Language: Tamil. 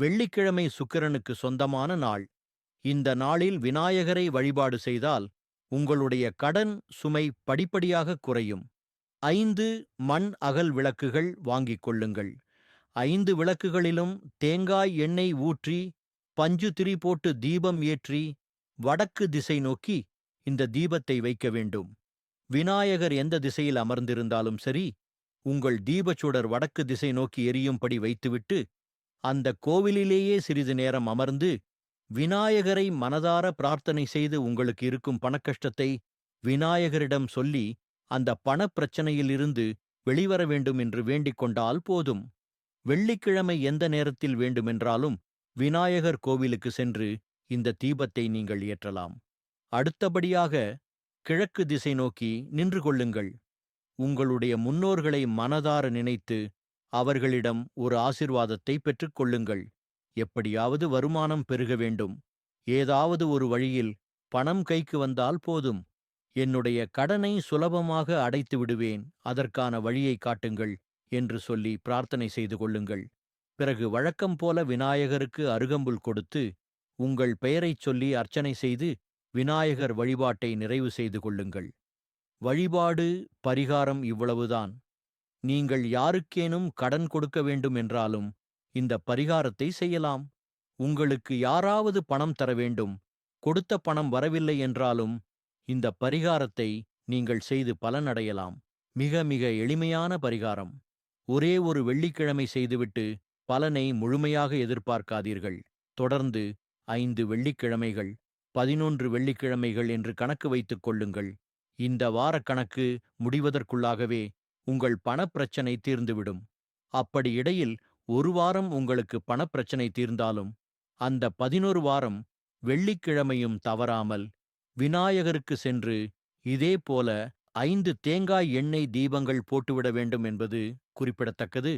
வெள்ளிக்கிழமை சுக்கிரனுக்கு சொந்தமான நாள். இந்த நாளில் விநாயகரை வழிபாடு செய்தால் உங்களுடைய கடன் சுமை படிப்படியாக குறையும். ஐந்து மண் அகல் விளக்குகள் வாங்கிக் கொள்ளுங்கள். ஐந்து விளக்குகளிலும் தேங்காய் எண்ணெய் ஊற்றி பஞ்சு திரி போட்டு தீபம் ஏற்றி வடக்கு திசை நோக்கி இந்த தீபத்தை வைக்க வேண்டும். விநாயகர் எந்த திசையில் அமர்ந்திருந்தாலும் சரி உங்கள் தீபச்சுடர் வடக்கு திசை நோக்கி எரியும்படி வைத்துவிட்டு அந்த கோவிலிலேயே சிறிது நேரம் அமர்ந்து விநாயகரை மனதார பிரார்த்தனை செய்து உங்களுக்கு இருக்கும் பணக்கஷ்டத்தை விநாயகரிடம் சொல்லி அந்த பணப் பிரச்சனையிலிருந்து வெளிவர வேண்டும் என்று வேண்டிக் கொண்டால் போதும். வெள்ளிக்கிழமை எந்த நேரத்தில் வேண்டுமென்றாலும் விநாயகர் கோவிலுக்கு சென்று இந்த தீபத்தை நீங்கள் ஏற்றலாம். அடுத்தபடியாக கிழக்கு திசை நோக்கி நின்று கொள்ளுங்கள். உங்களுடைய முன்னோர்களை மனதார நினைத்து அவர்களிடம் ஒரு ஆசிர்வாதத்தை பெற்றுக்கொள்ளுங்கள். எப்படியாவது வருமானம் பெருக வேண்டும். ஏதாவது ஒரு வழியில் பணம் கைக்கு வந்தால் போதும். என்னுடைய கடனை சுலபமாக அடைத்து விடுவேன். அதற்கான வழியை காட்டுங்கள் என்று சொல்லி பிரார்த்தனை செய்து கொள்ளுங்கள். பிறகு வழக்கம் போல விநாயகருக்கு அருகம்புல் கொடுத்து உங்கள் பெயரைச் சொல்லி அர்ச்சனை செய்து விநாயகர் வழிபாட்டை நிறைவு செய்து கொள்ளுங்கள். வழிபாடு பரிகாரம் இவ்வளவுதான். நீங்கள் யாருக்கேனும் கடன் கொடுக்க வேண்டும் என்றாலும் இந்த பரிகாரத்தை செய்யலாம். உங்களுக்கு யாராவது பணம் தர வேண்டும். கொடுத்த பணம் வரவில்லை என்றாலும் இந்த பரிகாரத்தை நீங்கள் செய்து பலனடையலாம். மிக மிக எளிமையான பரிகாரம். ஒரே ஒரு வெள்ளிக்கிழமை செய்துவிட்டு பலனை முழுமையாக எதிர்பார்க்காதீர்கள். தொடர்ந்து ஐந்து வெள்ளிக்கிழமைகள் பதினொன்று வெள்ளிக்கிழமைகள் என்று கணக்கு வைத்துக் கொள்ளுங்கள். இந்த வாரக் கணக்கு முடிவதற்குள்ளாகவே உங்கள் பணப்பிரச்சனை தீர்ந்துவிடும். அப்படி இடையில் ஒரு வாரம் உங்களுக்கு பணப்பிரச்சனை தீர்ந்தாலும் அந்த பதினொரு வாரம் வெள்ளிக்கிழமையும் தவறாமல் விநாயகருக்கு சென்று இதே போல ஐந்து தேங்காய் எண்ணெய் தீபங்கள் போட்டுவிட வேண்டும் என்பது குறிப்பிடத்தக்கது.